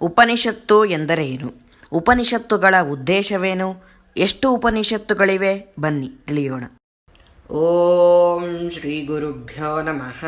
ಉಪನಿಷತ್ತು ಎಂದರೇನು? ಉಪನಿಷತ್ತುಗಳ ಉದ್ದೇಶವೇನು? ಎಷ್ಟು ಉಪನಿಷತ್ತುಗಳಿವೆ? ಬನ್ನಿ ತಿಳಿಯೋಣ. ಓಂ ಶ್ರೀ ಗುರುಭ್ಯೋ ನಮಃ.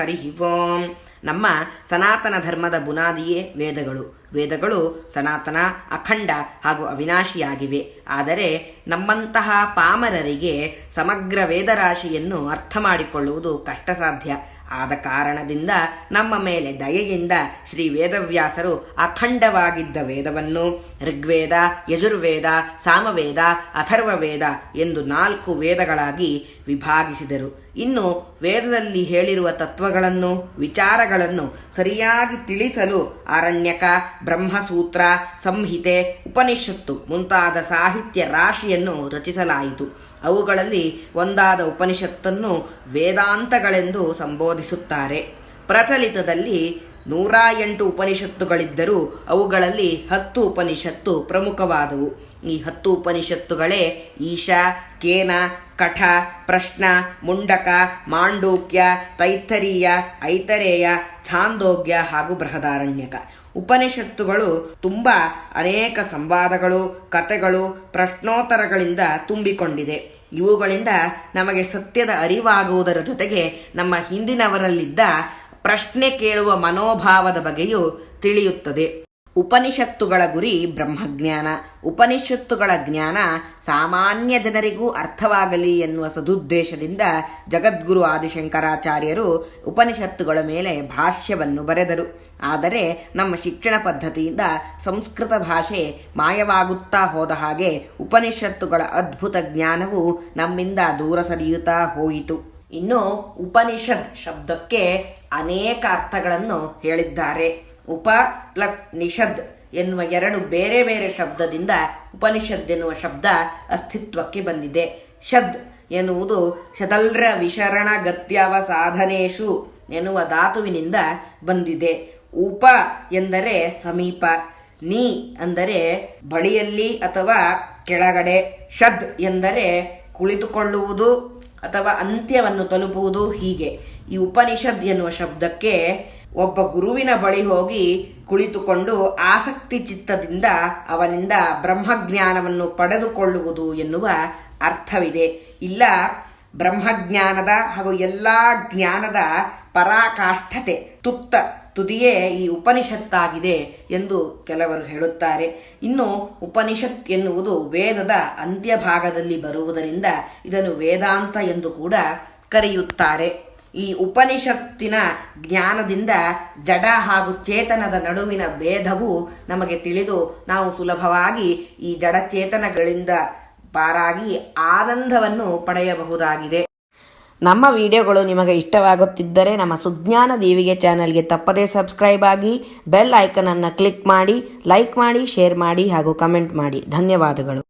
ಹರಿ ಓಂ. ನಮ್ಮ ಸನಾತನ ಧರ್ಮದ ಬುನಾದಿಯೇ ವೇದಗಳು. ವೇದಗಳು ಸನಾತನ, ಅಖಂಡ ಹಾಗೂ ಅವಿನಾಶಿಯಾಗಿವೆ. ಆದರೆ ನಮ್ಮಂತಹ ಪಾಮರರಿಗೆ ಸಮಗ್ರ ವೇದರಾಶಿಯನ್ನು ಅರ್ಥ ಮಾಡಿಕೊಳ್ಳುವುದು ಕಷ್ಟ ಸಾಧ್ಯ ಆದ ಕಾರಣದಿಂದ ನಮ್ಮ ಮೇಲೆ ದಯೆಯಿಂದ ಶ್ರೀ ವೇದವ್ಯಾಸರು ಅಖಂಡವಾಗಿದ್ದ ವೇದವನ್ನು ಋಗ್ವೇದ, ಯಜುರ್ವೇದ, ಸಾಮವೇದ, ಅಥರ್ವವೇದ ಎಂದು ನಾಲ್ಕು ವೇದಗಳಾಗಿ ವಿಭಾಗಿಸಿದರು. ಇನ್ನು ವೇದದಲ್ಲಿ ಹೇಳಿರುವ ತತ್ವಗಳನ್ನು, ವಿಚಾರಗಳನ್ನು ಸರಿಯಾಗಿ ತಿಳಿಸಲು ಅರಣ್ಯಕ, ಬ್ರಹ್ಮಸೂತ್ರ, ಸಂಹಿತೆ, ಉಪನಿಷತ್ತು ಮುಂತಾದ ಸಾಹಿತ್ಯ ರಾಶಿಯನ್ನು ರಚಿಸಲಾಯಿತು. ಅವುಗಳಲ್ಲಿ ಒಂದಾದ ಉಪನಿಷತ್ತನ್ನು ವೇದಾಂತಗಳೆಂದು ಸಂಬೋಧಿಸುತ್ತಾರೆ. ಪ್ರಚಲಿತದಲ್ಲಿ ನೂರ ಎಂಟು ಉಪನಿಷತ್ತುಗಳಿದ್ದರೂ ಅವುಗಳಲ್ಲಿ ಹತ್ತು ಉಪನಿಷತ್ತು ಪ್ರಮುಖವಾದವು. ಈ ಹತ್ತು ಉಪನಿಷತ್ತುಗಳೇ ಈಶಾ, ಕೇನ ಕಠ, ಪ್ರಶ್ನ, ಮುಂಡಕ, ಮಾಂಡೂಕ್ಯ ತೈತರೀಯ ಐತರೇಯ, ಛಾಂದೋಗ್ಯ ಹಾಗೂ ಬೃಹದಾರಣ್ಯಕ. ಉಪನಿಷತ್ತುಗಳು ತುಂಬ ಅನೇಕ ಸಂವಾದಗಳು, ಕಥೆಗಳು, ಪ್ರಶ್ನೋತ್ತರಗಳಿಂದ ತುಂಬಿಕೊಂಡಿದೆ. ಇವುಗಳಿಂದ ನಮಗೆ ಸತ್ಯದ ಅರಿವಾಗುವುದರ ಜೊತೆಗೆ ನಮ್ಮ ಹಿಂದಿನವರಲ್ಲಿದ್ದ ಪ್ರಶ್ನೆ ಕೇಳುವ ಮನೋಭಾವದ ಬಗ್ಗೆಯೂ ತಿಳಿಯುತ್ತದೆ. ಉಪನಿಷತ್ತುಗಳ ಗುರಿ ಬ್ರಹ್ಮಜ್ಞಾನ. ಉಪನಿಷತ್ತುಗಳ ಜ್ಞಾನ ಸಾಮಾನ್ಯ ಜನರಿಗೂ ಅರ್ಥವಾಗಲಿ ಎನ್ನುವ ಸದುದ್ದೇಶದಿಂದ ಜಗದ್ಗುರು ಆದಿಶಂಕರಾಚಾರ್ಯರು ಉಪನಿಷತ್ತುಗಳ ಮೇಲೆ ಭಾಷ್ಯವನ್ನು ಬರೆದರು. ಆದರೆ ನಮ್ಮ ಶಿಕ್ಷಣ ಪದ್ಧತಿಯಿಂದ ಸಂಸ್ಕೃತ ಭಾಷೆ ಮಾಯವಾಗುತ್ತಾ ಹೋದ ಹಾಗೆ ಉಪನಿಷತ್ತುಗಳ ಅದ್ಭುತ ಜ್ಞಾನವು ನಮ್ಮಿಂದ ದೂರ ಸರಿಯುತ್ತಾ ಹೋಯಿತು. ಇನ್ನು ಉಪನಿಷತ್ ಶಬ್ದಕ್ಕೆ ಅನೇಕ ಅರ್ಥಗಳನ್ನು ಹೇಳಿದ್ದಾರೆ. ಉಪ ಪ್ಲಸ್ ನಿಷದ್ ಎನ್ನುವ ಎರಡು ಬೇರೆ ಬೇರೆ ಶಬ್ದದಿಂದ ಉಪನಿಷದ್ ಎನ್ನುವ ಶಬ್ದ ಅಸ್ತಿತ್ವಕ್ಕೆ ಬಂದಿದೆ. ಶದ್ ಎನ್ನುವುದು ಶತಲ್ರ ವಿಶರಣ ಗತ್ಯವ ಸಾಧನೇಶು ಎನ್ನುವ ಧಾತುವಿನಿಂದ ಬಂದಿದೆ. ಉಪ ಎಂದರೆ ಸಮೀಪ, ನೀ ಅಂದರೆ ಬಳಿಯಲ್ಲಿ ಅಥವಾ ಕೆಳಗಡೆ, ಶದ್ ಎಂದರೆ ಕುಳಿತುಕೊಳ್ಳುವುದು ಅಥವಾ ಅಂತ್ಯವನ್ನು ತಲುಪುವುದು ಹೀಗೆ. ಈ ಉಪನಿಷದ್ ಎನ್ನುವ ಶಬ್ದಕ್ಕೆ ಒಬ್ಬ ಗುರುವಿನ ಬಳಿ ಹೋಗಿ ಕುಳಿತುಕೊಂಡು ಆಸಕ್ತಿ ಚಿತ್ತದಿಂದ ಅವನಿಂದ ಬ್ರಹ್ಮಜ್ಞಾನವನ್ನು ಪಡೆದುಕೊಳ್ಳುವುದು ಎನ್ನುವ ಅರ್ಥವಿದೆ. ಇಲ್ಲ, ಬ್ರಹ್ಮಜ್ಞಾನದ ಹಾಗೂ ಎಲ್ಲ ಜ್ಞಾನದ ಪರಾಕಾಷ್ಠತೆ ತುತ್ತ ತುದಿಯೇ ಈ ಉಪನಿಷತ್ತಾಗಿದೆ ಎಂದು ಕೆಲವರು ಹೇಳುತ್ತಾರೆ. ಇನ್ನು ಉಪನಿಷತ್ ಎನ್ನುವುದು ವೇದದ ಅಂತ್ಯಭಾಗದಲ್ಲಿ ಬರುವುದರಿಂದ ಇದನ್ನು ವೇದಾಂತ ಎಂದು ಕೂಡ ಕರೆಯುತ್ತಾರೆ. ಈ ಉಪನಿಷತ್ತಿನ ಜ್ಞಾನದಿಂದ ಜಡ ಹಾಗೂ ಚೇತನದ ನಡುವಿನ ಭೇದವು ನಮಗೆ ತಿಳಿದು ನಾವು ಸುಲಭವಾಗಿ ಈ ಜಡಚೇತನಗಳಿಂದ ಪಾರಾಗಿ ಆನಂದವನ್ನು ಪಡೆಯಬಹುದಾಗಿದೆ. ನಮ್ಮ ವಿಡಿಯೋಗಳು ನಿಮಗೆ ಇಷ್ಟವಾಗುತ್ತಿದ್ದರೆ ನಮ್ಮ ಸುಜ್ಞಾನ ದೇವಿಗೆ ಚಾನಲ್ಗೆ ತಪ್ಪದೇ ಸಬ್ಸ್ಕ್ರೈಬ್ ಆಗಿ, ಬೆಲ್ ಐಕನನ್ನು ಕ್ಲಿಕ್ ಮಾಡಿ, ಲೈಕ್ ಮಾಡಿ, ಶೇರ್ ಮಾಡಿ ಹಾಗೂ ಕಮೆಂಟ್ ಮಾಡಿ. ಧನ್ಯವಾದಗಳು.